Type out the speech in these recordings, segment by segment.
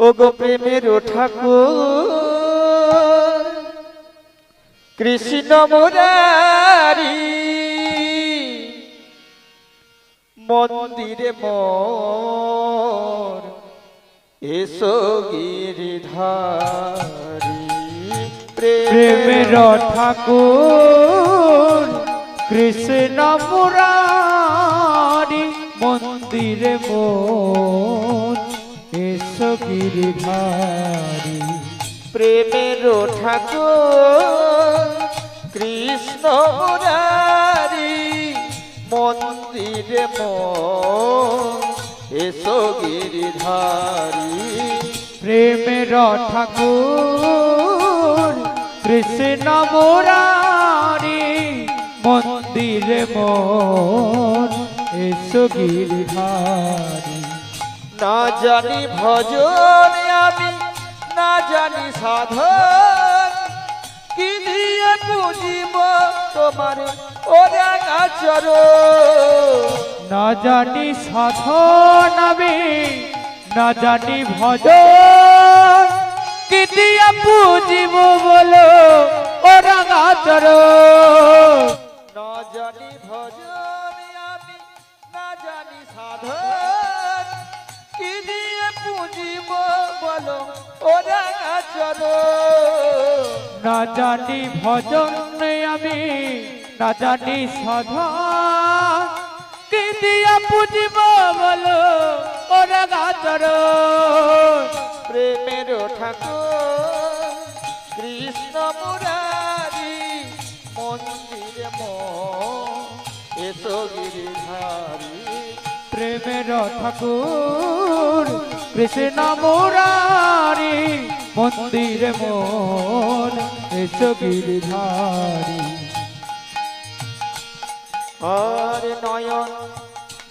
ও গো প্রেমের ঠাকুর কৃষ্ণ মুরারি মন্দিরে মোর এসো গিরিধারি প্রেমের ঠাকুর কৃষ্ণ মুরারি মন্দিরে মন এসো গিরিধারী প্রেমের ঠাকুর কৃষ্ণ মুরারি মন্দিরে মন এসো গিরিধারি। প্রেমের ঠাকুর কৃষ্ণ মুরারি মন্দিরে মন এসো গিরিধারী। না জানি ভজন আমি না জানি সাধন। কি দিয়ে বুঝিব তোমার ওরা না জানি সাধন আমি না জানি ভজন। কি দিয়া বুঝিব বলো ওরা না জানি না জানি ভজন আমি না জানি সাধন। কি দিয়া বুঝিব বলো ওরা গাতর প্রেমের ঠাকুর কৃষ্ণ মুরারি মন্দিরে ম এসো গিরিধারী। প্রেমের ঠাকুর, কৃষ্ণ মুরারি, মন্দিরে মন, এসো গিরিধারী। আর নয়ন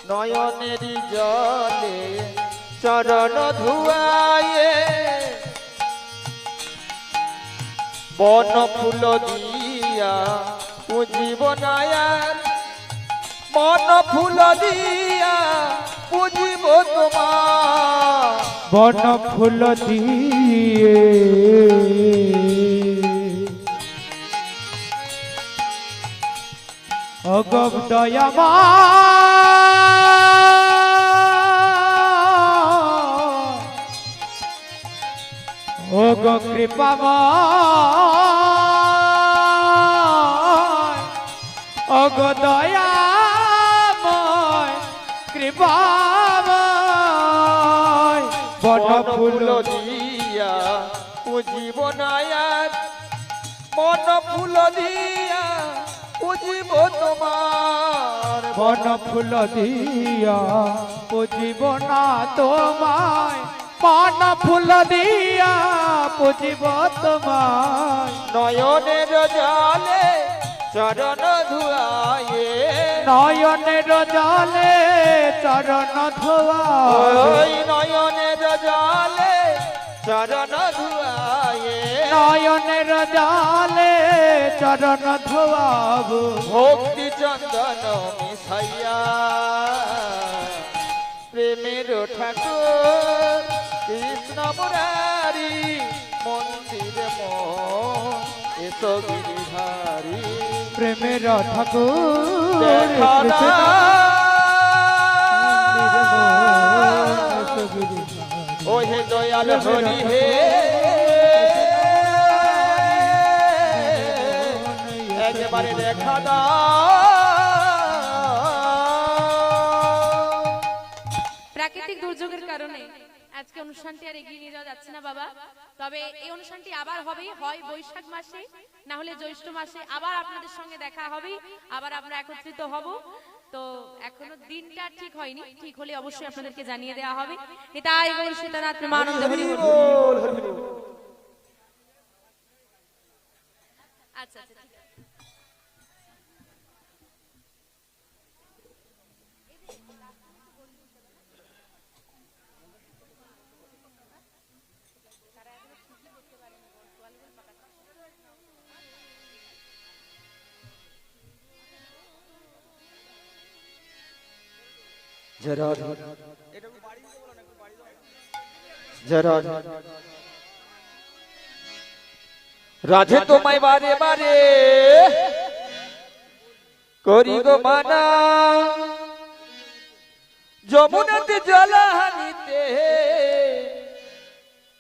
নয়নেরই জলে চরণ ধুয়ায়ে বন ফুল দিয়া পুজিব নায়ার মন ফুল দিয়া পুজিব তোমার। বন ফুল দিয়ে। অগব দয়ামা ওগ কৃপামা ফুল দিয়া। পুজিব নায়ার মন ফুল দিয়া। পুজিব তোমার বন ফুল দিয়া। পুজিব না তোমায় বন ফুল দিয়া পুজিব তোমায়। নয়নের জলে চরণ ধুয়ায়ে। নয়নের জলে চরণ ধোয়া ওই নয়নের জলে চরণ ধুয়ায়ে নয়নের জলে চরণ ধোয়াবো। ভক্তি চন্দন মিশাইয়া। প্রেমের ঠাকুর কৃষ্ণ মুরারি মন্দির মন এসো গিরিধারী। প্রেমের ঠাকুর দেখা কৃষ্ণ ও হে দয়াল হরি হে। একবারে দেখা প্রাকৃতিক দুর্যোগের কারণে আজকে অনুষ্ঠানটি আর এগিয়ে নিয়ে যাওয়া যাচ্ছে না, বাবা। তবে এই অনুষ্ঠানটি আবার হবে হয় বৈশাখ মাসে, না হলে জ্যৈষ্ঠ মাসে আবার আপনাদের সঙ্গে দেখা হবে আবার আমরা একত্রিত হব। তো এখনও দিনটা ঠিক হয়নি। ঠিক হলে অবশ্যই আপনাদেরকে জানিয়ে দেওয়া হবে। এটাই গৌর সীতানাথ প্রেমানন্দ হরি রাধে তোমায় বারে বারে করি গো মানা যমুনাতে জলাহানিতে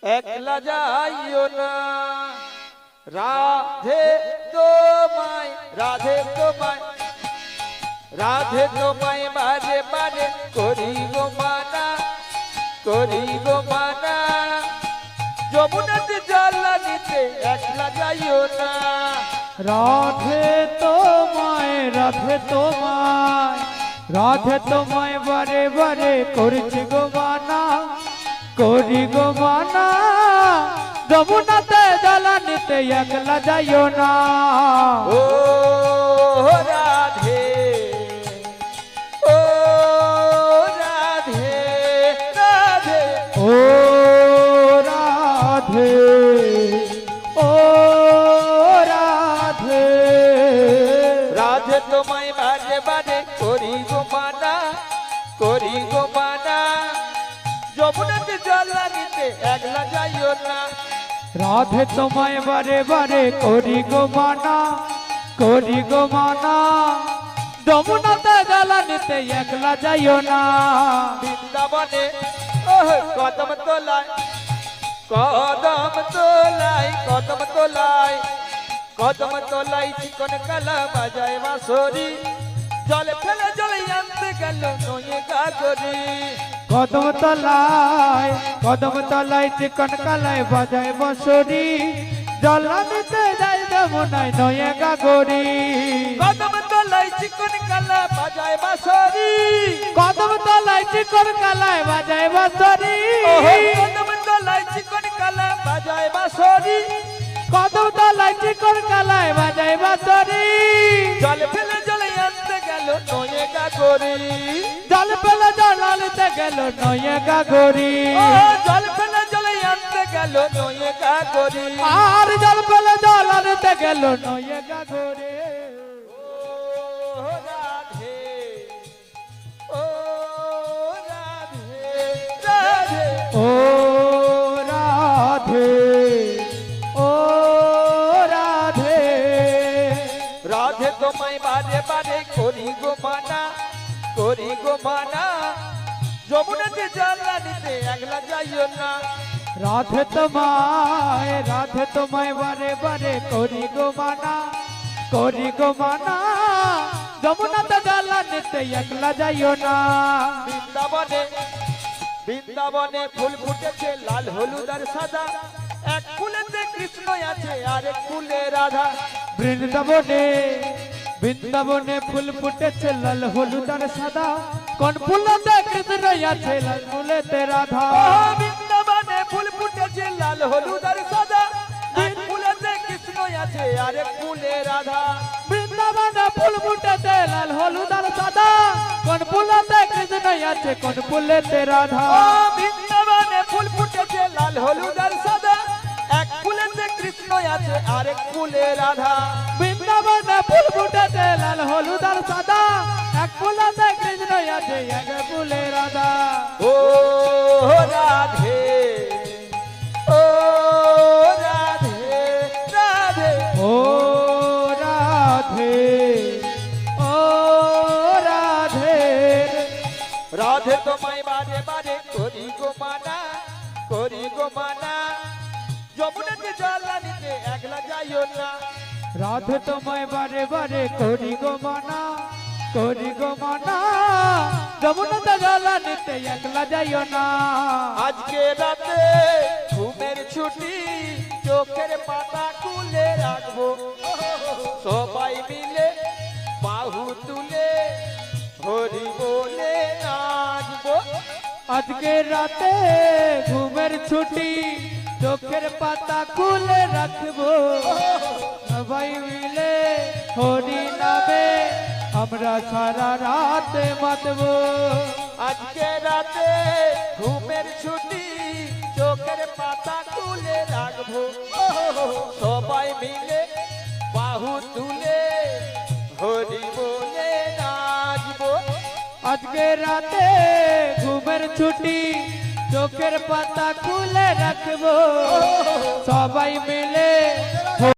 একলা যাইও না রাধে তোমায় রাধে তোমায় রাধে তোমায় বারে বারে করি গো মানা। করি গো মানা যমুনাতে জলানিতে একলা যাইও না। রাধে তোমায় রাধে তোমায় রাধে তোমায় বারে বারে করছি গো মানা করি গো মানা। যমুনাতে জ্বালানিতে একলা যাইও না। ও একলা যাইও না। রাধে তোমায় বারে বারে করি গো মানা করি গো মানা। যমুনাতে জ্বালানিতে একলা যাইও না। বৃন্দাবনে কদম তোলায় কদম তোলায় কদম তোলায়। কদম তোলাই চিকন কালা বাজায় বাঁশরি। জল ফেলে জলে আনতে গেল নয়ে গাগরি কদম তলায় কদম তলায় চিকন কালায় বাজায় বসরি। জ্বালানিতে যাই যমুনায় নয়ে গাগরি। কদম তোলাই চিকন কালা বাজায় বাঁশরি কদম তলায় চিকন কালায় বাজায় বসরি। কদম তোলাই চিকন কালা বাজায় বাঁশরি কদম তলায় চিকন কালায় বাজায় বসরি। জল ফেলে জলে গেল নয়ে গাগরি জল পেলে জ্বালানিতে গেল নয়ে গাগরি জল পেলে জলে আনতে গেল নয়ে গাগরি আর জল পেলে জ্বালানিতে গেল নয়ে গাগরি তোমায় বারে বারে করি গো মানা করি গো মানা। যমুনাতে জানলা নিতে একলা যাইও না। রাধে তোমায় রাধে তোমায় বারে বারে করি গো মানা করি গো মানা। যমুনাতে জ্বালা নিতে একলা যাইও না। বৃন্দাবনে বৃন্দাবনে ফুল ফুটেছে লাল হলুদ আর সাদা। এক ফুলেতে কৃষ্ণ আছে আর এক ফুলে রাধা। বৃন্দাবনে বৃন্দাবনে ফুল ফুটেছে লাল হলুদ আর সাদা। কোন ফুলতে কৃষ্ণ আছে লাল ফুলেতে রাধা। বৃন্দাবনে ফুল ফুটেছে লাল হলুদ আর সাদা। এক ফুলেতে কৃষ্ণ আছে আর ফুলে রাধা। বৃন্দাবনে ফুল ফুটেছে লাল হলুদ আর সাদা। কোন ফুলতে কৃষ্ণ আছে কোন ফুলেতে রাধা। বৃন্দাবনে ফুল ফুটেছে লাল হলুদ আর সাদা। এক ফুলেতে কৃষ্ণ আছে আর ফুলে রাধা। বৃন্দাবনে ফুল ফুটেছে লাল হলুদ আর সাদা। এক ফুলতে কৃষ্ণ আছে এক ফুলে রাধা। ও রাধে ও রাধে রাধে। ও রাধে ও রাধে। রাধে তোমায় বারে বারে করি গো মানা করি গো মানা। যমুনাতে জলা নিতে একলা যাইও না। রাধে তোমায় বারে বারে করি গো মানা করি গো মানা। যমুনাতে জলা নিতে একলা যাইও না। আজকে রাতে ঘুমের ছুটি চোখের পাতা খুলে রাখব। সবাই মিলে বাহু তুলে হরি বলে নাচবো। আজকে রাতে ঘুমের ছুটি চোখের পাতা খুলে রাখব। সবাই মিলে হরি নামে, আমরা সারা রাত মাতবো। আজকে রাতে ঘুমের ছুটি, চোখের পাতা খুলে রাখব। সবাই মিলে বাহু তুলে হরি বলে নাচবো। আজকে রাতে ঘুমের ছুটি, চোখের পাতা খুলে রাখব। সবাই মিলে